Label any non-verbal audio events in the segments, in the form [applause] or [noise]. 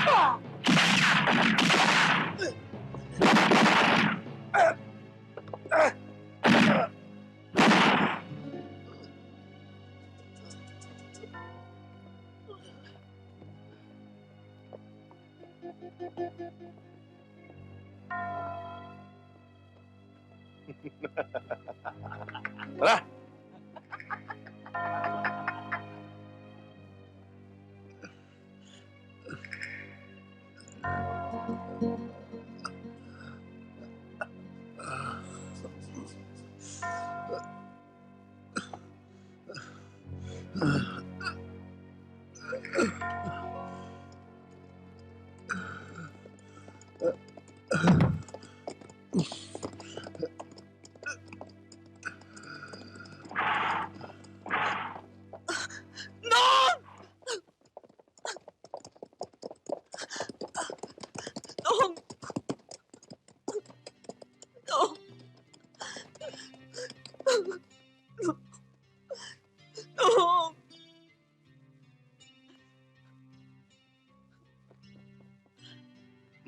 哼！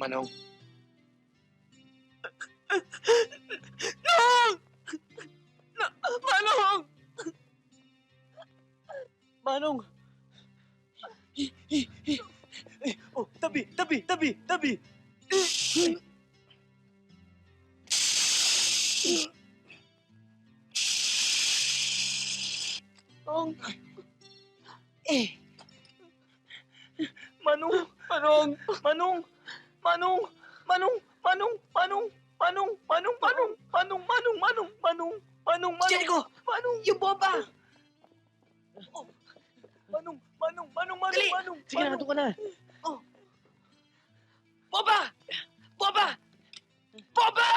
Manong, Nong! Na- Manong! Manong! Oh, tabi, tabi, tabi, tabi! Nong! Eh! Manong! Manong! Manong! Manong! Manong! Manong! Manong! Manong! Manong! Manong! Manong! Manong! Manong! Manong! Manong! Manong! Jericho! Manong! Yung bomba! Oh. Manong! Manong! Manong! Manong! Dali! Manong! Sige na, Manong! doon ka na. Oh. Bomba! Bomba! Bomba!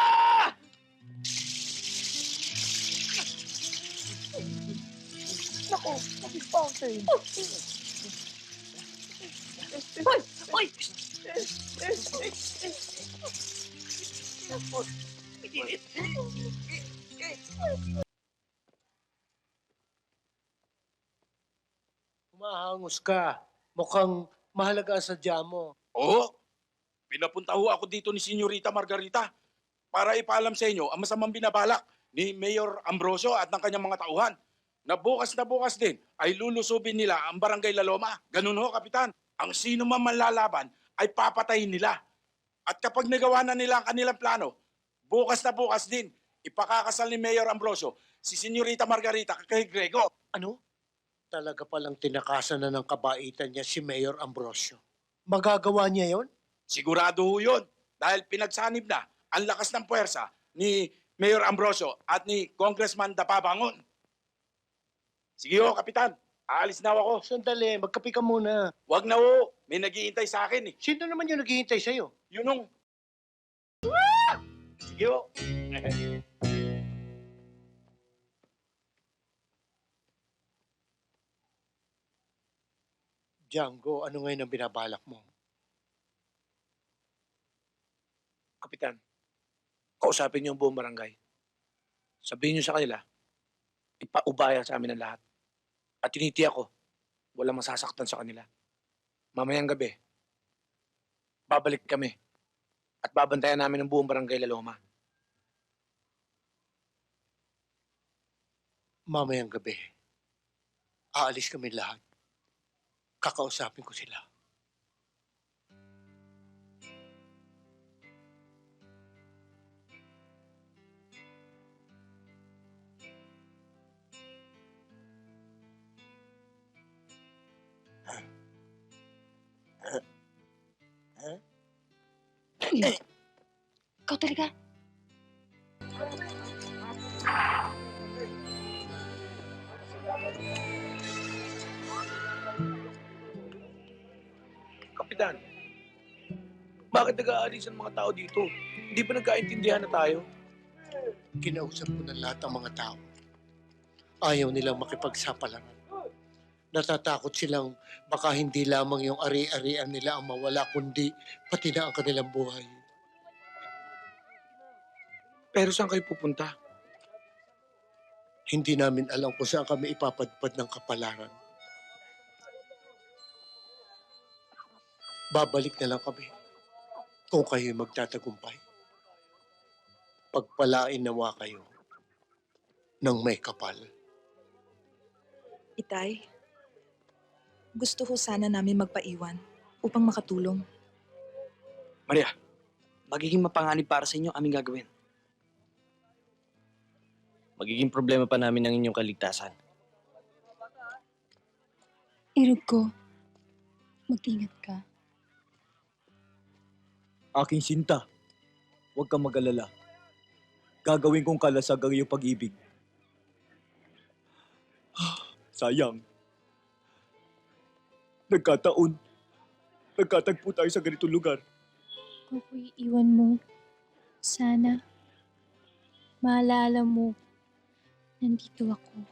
Nako! Kapit fountain! Hoy! Humahangos ka. Mukhang mahalaga ang sadya mo. Oo. Pinapunta ho ako dito ni Senyorita Margarita para ipaalam sa inyo ang masamang binabalak ni Mayor Ambrosio at ng kanyang mga tauhan na bukas na bukas din ay lulusubin nila ang barangay Laloma. Ganun ho, Kapitan. Ang sino man manlalaban ay papatayin nila. At kapag nagawa na nila ang kanilang plano, bukas na bukas din, ipakakasal ni Mayor Ambrosio si Senyorita Margarita kay Grego. Ano? Talaga palang tinakasan na ng kabaitan niya si Mayor Ambrosio. Magagawa niya yon? Sigurado ho yun. Dahil pinagsanib na ang lakas ng puwersa ni Mayor Ambrosio at ni Congressman Dapabangon. Sige ho, Kapitan. Aalis na ako. Sandali, magkape ka muna. Wag na ho. May naghihintay sa akin eh. Sino naman yung naghihintay sa'yo? Yun nung... Sige ho. Django, ano ngayon ang binabalak mo? Kapitan, kausapin niyo ang buong barangay. Sabihin niyo sa kanila, ipaubaya sa amin ang lahat. At tinitiyak ko, walang masasaktan sa kanila. Mamayang gabi, babalik kami at babantayan namin ang buong barangay Laloma. Mamayang gabi. Aalis kami lahat. Kakausapin ko sila. Ikaw talaga? Kapitan, bakit nag-aalis ang mga tao dito? Hindi ba nagkaintindihan na tayo? Kinausap ko na lahat ng mga tao. Ayaw nilang makipagsapalaran. Natatakot silang baka hindi lamang yung ari-arian nila ang mawala, kundi pati na ang kanilang buhay. Pero saan kayo pupunta? Hindi namin alam kung saan kami ipapadpad ng kapalaran. Babalik na lang kami kung kayo magtatagumpay. Pagpalain nawa kayo ng may kapal. Itay, gusto ko sana namin magpaiwan upang makatulong. Maria, magiging mapanganib para sa inyo ang aming gagawin. Magiging problema pa namin ang inyong kaligtasan. Irog ko. Mag-ingat ka. Aking sinta, huwag kang mag-alala. Gagawin kong kalasag ang iyong pag-ibig. [sighs] Sayang. Nagkataon. Nagkatagpo tayo sa ganitong lugar. Kung ako'y iwan mo, sana maalala mo, nandito ako.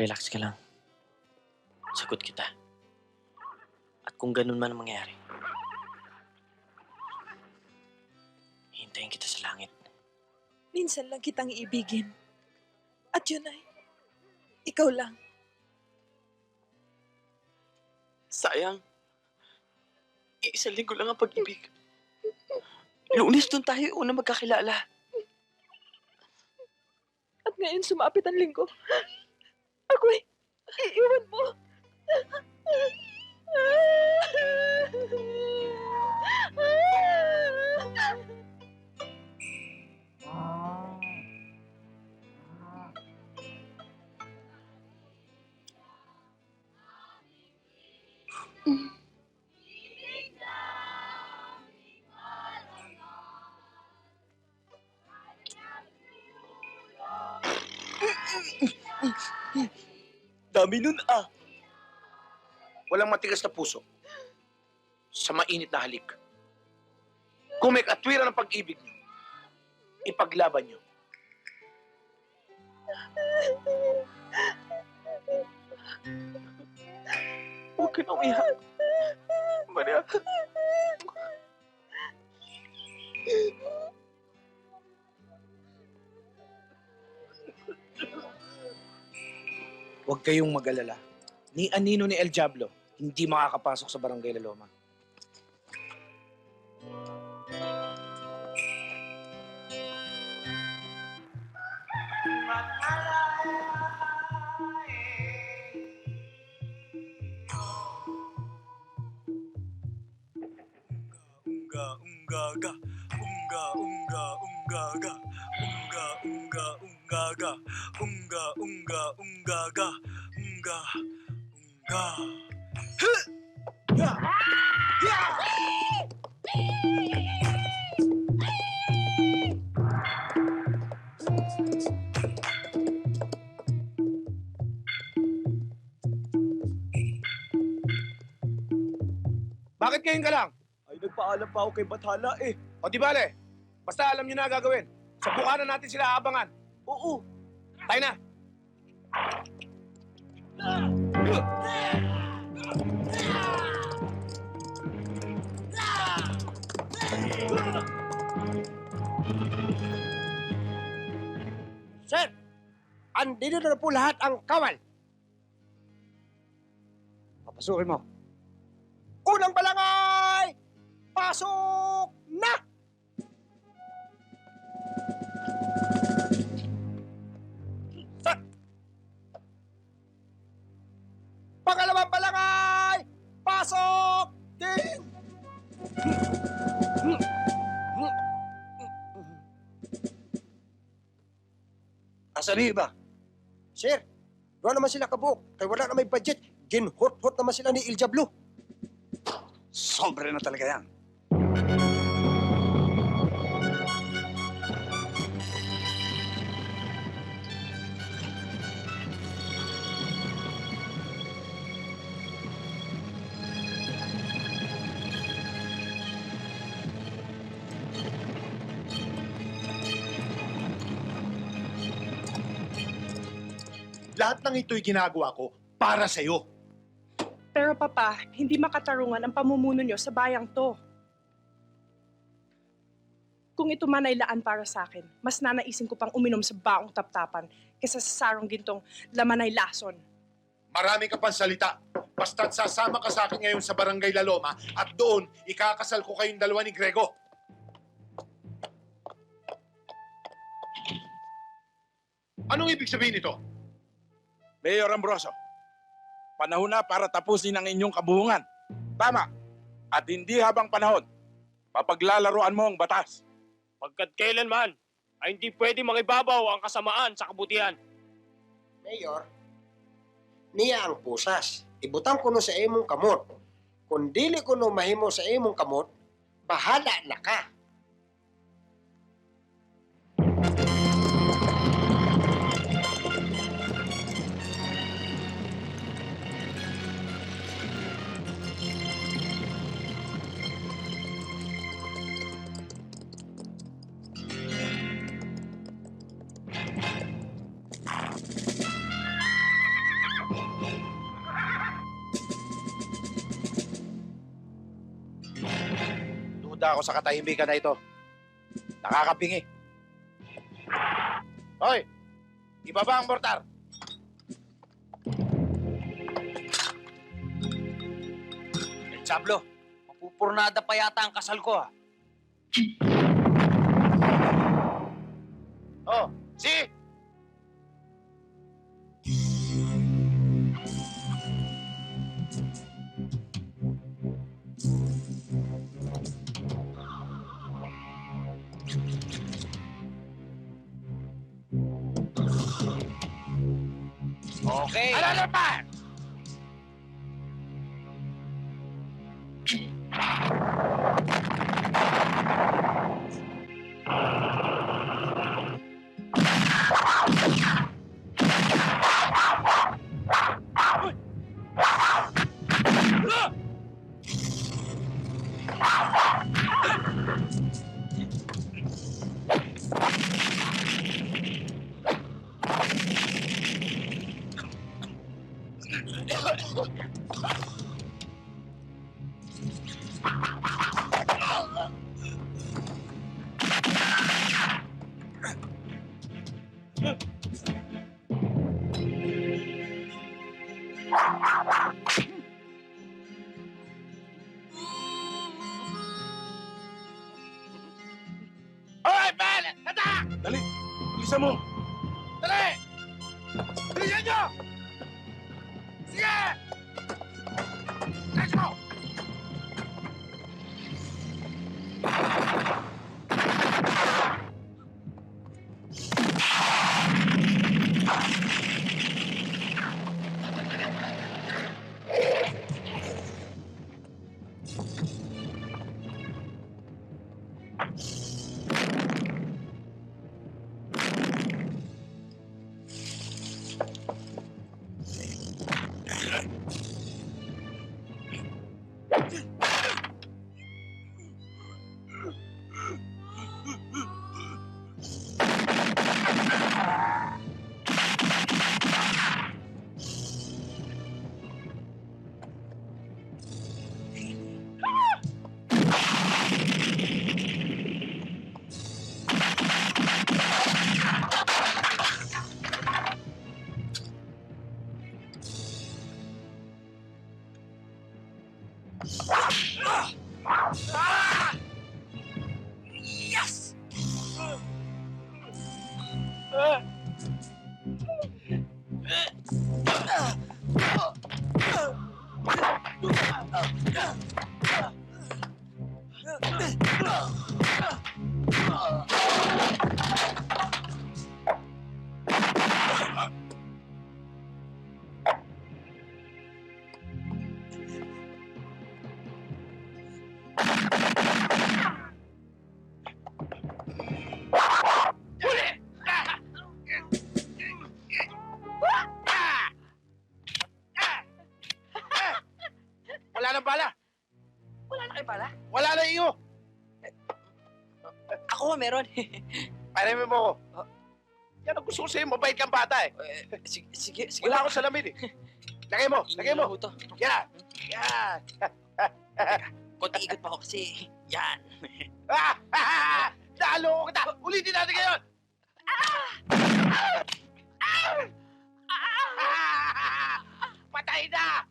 Relax ka lang. Sagot kita. At kung ganun man ang mangyari, hintayin kita sa langit. Minsan lang kitang iibigin. At yun ay, ikaw lang. Sayang. Iisang linggo lang ang pag-ibig. Lunes doon tayo una magkakilala. At ngayon sumapit ang linggo. Ako'y iiwan mo. Dami nun ah. Walang matigas na puso sa mainit na halik. Kung may katwiran ng pag-ibig niyo, ipaglaban niyo. Huwag ka na umiyak. Maria. Huwag kayong mag-alala. Ni Anino ni El Diablo, hindi makakapasok sa Barangay La Loma. Unga, Bakit ngayon ka lang? Ay, nagpaalam pa ako kay Bathala eh. O di bale, basta alam niyo na gagawin. Sa bukanan natin sila aabangan. Oo. Tayo na! Sir, andito na po lahat ang kawal. Papasukin mo. Unang balangay! Pasok na! Sir! Pangalawang balangay! Pasok! Din! Asan yung iba? Sir, doon naman sila kabuok. Kaya wala na may budget. Ginhot-hot naman sila ni Il Diablo. Sobre na talaga yan. Lahat ng ito'y ginagawa ko para sa'yo. Pero papa, hindi makatarungan ang pamumuno nyo sa bayang to. Kung ito man ay laan para sa akin, mas nanaisin ko pang uminom sa baong taptapan kaysa sa sarong gintong laman ay lason. Marami ka pang salita. Basta't sasama ka sa akin ngayon sa Barangay Laloma at doon ikakasal ko kayong dalawa ni Grego. Anong ibig sabihin nito? Mayor Ambrosio, panahon na para tapusin ang inyong kabuhungan. Tama. At hindi habang panahon, papaglalaroan mo ang batas. Pagkat kailanman ay hindi pwede mangibabaw ang kasamaan sa kabutihan. Mayor, niya ang pusas. Ibutang ko no sa imong kamot. Kung dili ko no mahimo sa imong kamot, bahala na ka. Duda ako sa katahimikan na ito. Nakakapingi. Hoy! Ibaba ang mortar! El Chablo, mapupurnada pa yata ang kasal ko ah. Oh, si! Okay. Ano na pa? Bilisan mo. Meron. [laughs] Parami mo ko. Yan ang gusto ko sa'yo, mabait kang bata eh. sige, sige, sige. Wala akong salamin eh. Lagay mo, [laughs] lagay mo. Ito. Yan! Yan! Konti ikot pa ako kasi yan. [laughs] Naloko kita! Ulitin natin ngayon! Patay na!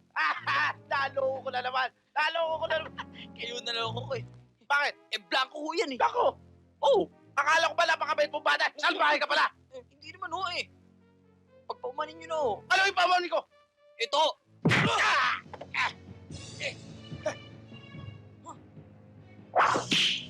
Naloko ko na naman! Naloko ko na naman! Kayo naloko ko eh. Bakit? Eh, blanco ho yan eh. Bako! Oh! Akala ko pala napakabait mong bata! Salbahe ka pala! Eh, hindi naman ho eh. Pagpaumanin nyo na ho. Ano yung ko? Ito! Baba niyo ako dito